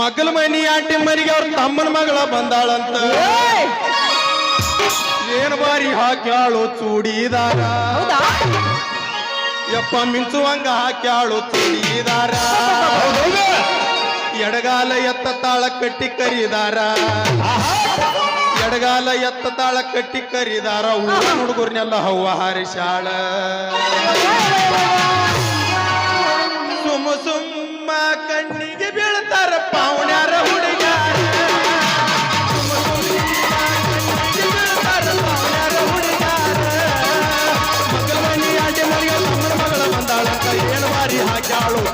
ಮಗಲ ಮನಿ aunty ಮರಿಗೆ ಅವ್ರ ತಮ್ಮನ ಮಗಳ ಬಂದಾಳಂತ. ಏನು ಬಾರಿ ಹಾಕ್ಯಾಳು ಚೂಡಿದಾರ. ಯಪ್ಪ ಮಿಂಚುವಂಗ ಹಾಕ್ಯಾಳು ಚೂಡಿದಾರ. ಎಡಗಾಲ ಎತ್ತ ತಾಳ ಕಟ್ಟಿ ಕರಿದಾರ. ಎಡಗಾಲ ಎತ್ತ ತಾಳ ಕಟ್ಟಿ ಕರಿದಾರ. ಹುಡುಗರ್ನೆಲ್ಲ ಹವ್ವ ಹಾರಿಸಾಳ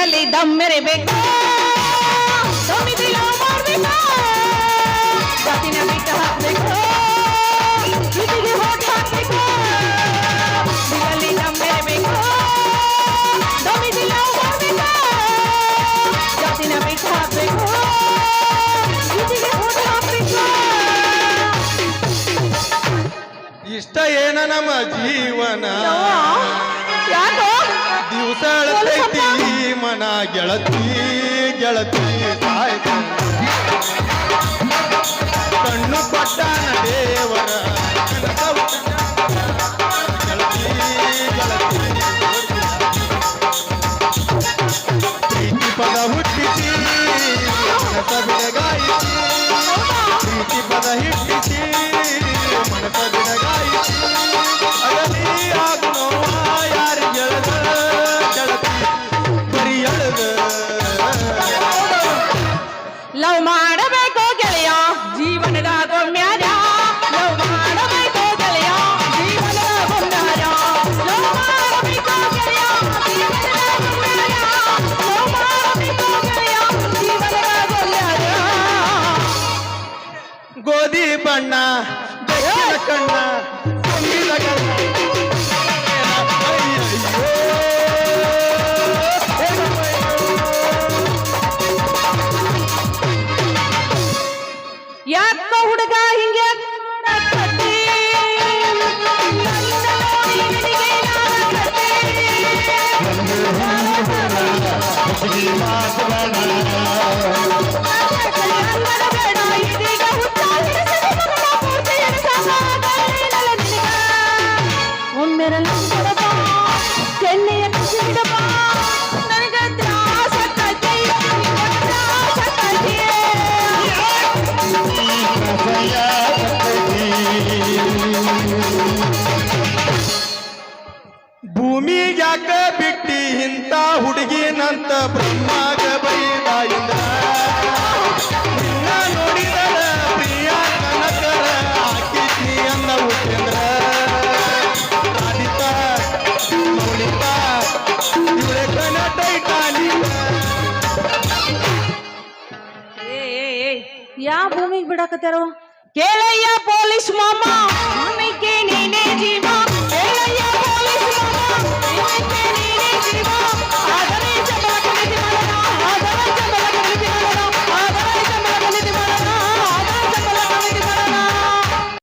ದಿಲ್ಲಲ್ಲಿ ದಮ್ ಮೆರೆಬೇಕು. ದಮ್ಮಿದಿಲ್ಲ ಮಾಡ್ಬೇಕು. ಜಾತಿನ ಬಿಟ್ಟು ಹಾಕ್ಬೇಕು. ಪ್ರೀತಿಗೆ ಹೋಗಿ ಹಾಕ್ಬೇಕು. ದಿಲ್ಲಲ್ಲಿ ದಮ್ ಮೆರೆಬೇಕು. ದಮ್ಮಿದಿಲ್ಲ ಮಾಡ್ಬೇಕು. ಜಾತಿನ ಬಿಟ್ಟು ಹಾಕ್ಬೇಕು. ಪ್ರೀತಿಗೆ ಹೋಗಿ ಹಾಕ್ಬೇಕು. ಇಷ್ಟ ಏನ ನಮ್ಮ ಜೀವನ? ಮನ ಗೆಳತಿ ಗೆಳತಿ ಕಣ್ಣು ಪಟ್ಟಣ ದೇವರ ಗೆಳತಿ ಪ್ರೀತಿ ಪದ ಹುಟ್ಟಿಸಿ ಪ್ರೀತಿ ಪದ ಹಿಟ್ಟಿಸಿ ಲವ್ ಮಾಡಬೇಕು ಭೂಮಿಗೆ ಯಾವ ಭೂಮಿಗೆ ಬಿಡಕತ್ತಾರೋ ಕೇಳಯ್ಯ ಪೊಲೀಸ್ ಮಾಮಾ. ಭೂಮಿಗೆ ನೀನೇ ಜೀವ.